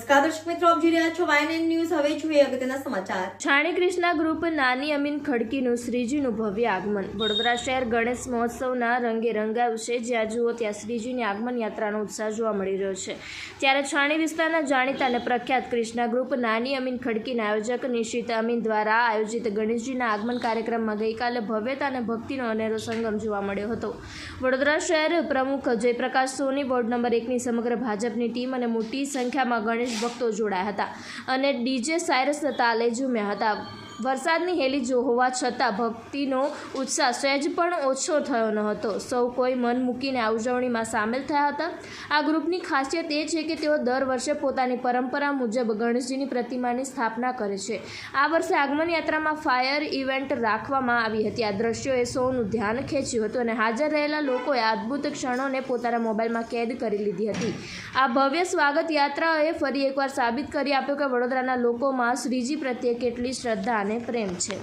નમસ્કાર, દર્શક મિત્રો, આપ જોઈ રહ્યા છો વાયન ન્યૂઝ હવે જોઈએ અગત્યના સમાચાર. છાણી કૃષ્ણા ગ્રુપ નાની અમીન ખડકીનું, શ્રીજીનું ભવ્ય આગમન. વડોદરા શહેર ગણેશ મહોત્સવના રંગે રંગાયું છે જ્યાં જુઓ ત્યાં શ્રીજીની આગમન યાત્રાનો ઉત્સાહ જોવા મળી રહ્યો છે. ત્યારે છાણી વિસ્તારના જાણીતા અને પ્રખ્યાત કૃષ્ણા ગ્રુપ નાની અમીન ખડકીના આયોજક નિશિત અમીન દ્વારા આયોજિત ગણેશજીના આગમન કાર્યક્રમમાં ગઈકાલે ભવ્યતા અને ભક્તિનો અનેરો સંગમ જોવા મળ્યો હતો. વડોદરા શહેર પ્રમુખ જયપ્રકાશ સોની, વોર્ડ નંબર એકની સમગ્ર ભાજપની ટીમ અને મોટી સંખ્યામાં ગણેશ ભક્તો જોડાયા હતા. અને ડીજે સાયરસ તાલે ઝૂમ્યા હતા. વરસાદની હેલી જો હોવા છતાં ભક્તિનો ઉત્સાહ સહેજ પણ ઓછો થયો ન હતો. સૌ કોઈ મન મૂકીને આ ઉજવણીમાં સામેલ થયા હતા. આ ગ્રુપની ખાસિયત એ છે કે તેઓ દર વર્ષે પોતાની પરંપરા મુજબ ગણેશજીની પ્રતિમાની સ્થાપના કરે છે. આ વર્ષે આગમન યાત્રામાં ફાયર ઇવેન્ટ રાખવામાં આવી હતી. આ દ્રશ્યોએ સૌનું ધ્યાન ખેંચ્યું હતું અને હાજર રહેલા લોકોએ અદ્ભુત ક્ષણોને પોતાના મોબાઈલમાં કેદ કરી લીધી હતી. આ ભવ્ય સ્વાગત યાત્રાએ ફરી એકવાર સાબિત કરી આપ્યું કે વડોદરાના લોકોમાં શ્રીજી પ્રત્યે કેટલી શ્રદ્ધા અને પ્રેમ છે.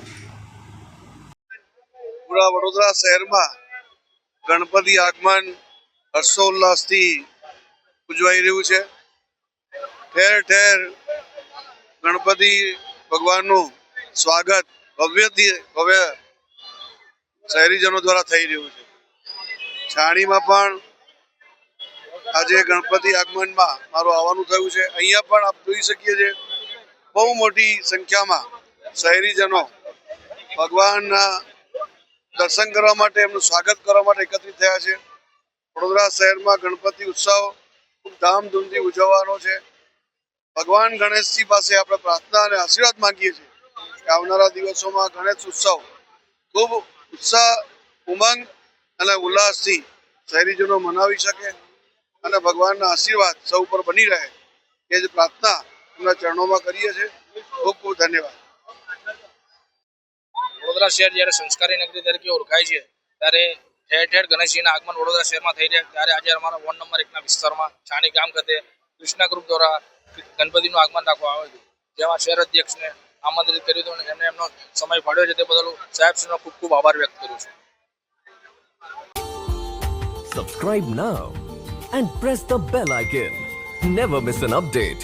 પૂરા વડોદરા શહેરમાં ગણપતિ આગમન હર્ષોલ્લાસથી ઉજવાઈ રહ્યું છે. ઠેર ઠેર ગણપતિ ભગવાનનું સ્વાગત ભવ્યથી ભવ્ય શહેરીજનો દ્વારા થઈ રહ્યું છે. છાણીમાં પણ આજે ગણપતિ આગમનમાં મારું આવવાનું થયું છે. અહીંયા પણ આપ જોઈ શકીએ છીએ બહુ મોટી સંખ્યામાં શહેરીજનો ભગવાનના દર્શન કરવા માટે, એમનું સ્વાગત કરવા માટે એકત્રિત થયા છે. વડોદરા શહેરમાં ગણપતિ ઉત્સવ ખૂબ ધામધૂમથી ઉજવવાનો છે. ભગવાન ગણેશજી પાસે આપણે પ્રાર્થના અને આશીર્વાદ માંગીએ છીએ કે આવનારા દિવસોમાં ગણેશ ઉત્સવ ખૂબ ઉત્સાહ, ઉમંગ અને ઉલ્લાસથી શહેરીજનો મનાવી શકે અને ભગવાનના આશીર્વાદ સૌ પર બની રહે. એ જ પ્રાર્થના એમના ચરણોમાં કરીએ છીએ. ખૂબ ખૂબ ધન્યવાદ. વડોદરા શહેર જ્યારે સંસ્કારી નગરી તરીકે ઓળખાય છે, ત્યારે ઠેર ઠેર ગણેશજીના આગમન વડોદરા શહેરમાં થઈ રહ્યા ત્યારે આજે અમારા વોર્ડ નંબર એકના વિસ્તારમાં છાણી ગામ ખાતે કૃષ્ણા ગ્રુપ દ્વારા ગણપતિનું આગમન રાખવામાં આવ્યું હતું જેમાં શહેર અધ્યક્ષને આમંત્રિત કર્યું હતું એમને એમનો સમય ફાળ્યો છે તે બદલ સાહેબશ્રીનો ખૂબ ખૂબ આભાર વ્યક્ત કર્યો છું Subscribe now and press the bell icon. Never miss an update.